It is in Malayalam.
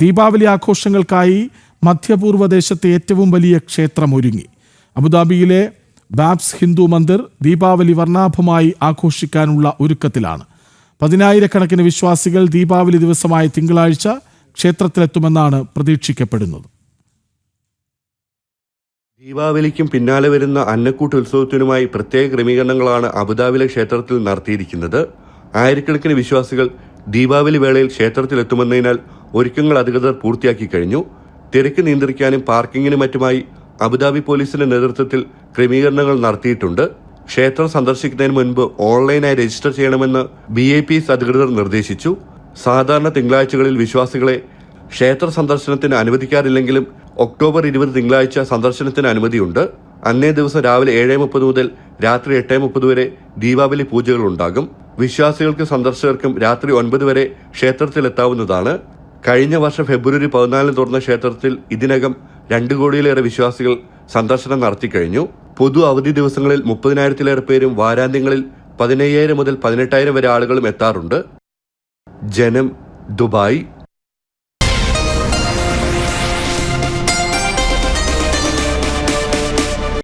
ദീപാവലി ആഘോഷങ്ങൾക്കായി മധ്യപൂർവ ദേശത്തെ ഏറ്റവും വലിയ ക്ഷേത്രം ഒരുങ്ങി. അബുദാബിയിലെ ബാബ്സ് ഹിന്ദു മന്ദിർ ദീപാവലി വർണാഭമായി ആഘോഷിക്കാനുള്ള ഒരുക്കത്തിലാണ്. പതിനായിരക്കണക്കിന് വിശ്വാസികൾ ദീപാവലി ദിവസമായ തിങ്കളാഴ്ച ക്ഷേത്രത്തിലെത്തുമെന്നാണ് പ്രതീക്ഷിക്കപ്പെടുന്നത്. ദീപാവലിക്കും പിന്നാലെ വരുന്ന അന്നക്കൂട്ട് ഉത്സവത്തിനുമായി പ്രത്യേക ക്രമീകരണങ്ങളാണ് അബുദാബിയിലെ ക്ഷേത്രത്തിൽ നടത്തിയിരിക്കുന്നത്. ആയിരക്കണക്കിന് വിശ്വാസികൾ ദീപാവലി വേളയിൽ ക്ഷേത്രത്തിലെത്തുമെന്നതിനാൽ ഒരുക്കങ്ങൾ അധികൃതർ പൂർത്തിയാക്കി കഴിഞ്ഞു. തിരക്ക് നിയന്ത്രിക്കാനും പാർക്കിങ്ങിനും മറ്റുമായി അബുദാബി പോലീസിന്റെ നേതൃത്വത്തിൽ ക്രമീകരണങ്ങൾ നടത്തിയിട്ടുണ്ട്. ക്ഷേത്രം സന്ദർശിക്കുന്നതിന് മുൻപ് ഓൺലൈനായി രജിസ്റ്റർ ചെയ്യണമെന്ന് ബി ഐ പി എസ് അധികൃതർ നിർദ്ദേശിച്ചു. സാധാരണ തിങ്കളാഴ്ചകളിൽ വിശ്വാസികളെ ക്ഷേത്ര സന്ദർശനത്തിന് അനുവദിക്കാറില്ലെങ്കിലും ഒക്ടോബർ ഇരുപത് തിങ്കളാഴ്ച സന്ദർശനത്തിന് അനുമതിയുണ്ട്. അന്നേ ദിവസം രാവിലെ ഏഴ് മുപ്പത് മുതൽ രാത്രി എട്ട് മുപ്പത് വരെ ദീപാവലി പൂജകൾ ഉണ്ടാകും. വിശ്വാസികൾക്കും സന്ദർശകർക്കും രാത്രി ഒൻപത് വരെ ക്ഷേത്രത്തിലെത്താവുന്നതാണ്. കഴിഞ്ഞ വർഷം ഫെബ്രുവരി പതിനാലിന് തുറന്ന ക്ഷേത്രത്തിൽ ഇതിനകം രണ്ട് കോടിയിലേറെ വിശ്വാസികൾ സന്ദർശനം നടത്തി കഴിഞ്ഞു. പൊതു അവധി ദിവസങ്ങളിൽ മുപ്പതിനായിരത്തിലേറെ പേരും വാരാന്ത്യങ്ങളിൽ പതിനയ്യായിരം മുതൽ പതിനെട്ടായിരം വരെ ആളുകളും എത്താറുണ്ട്. ജനം ദുബായ്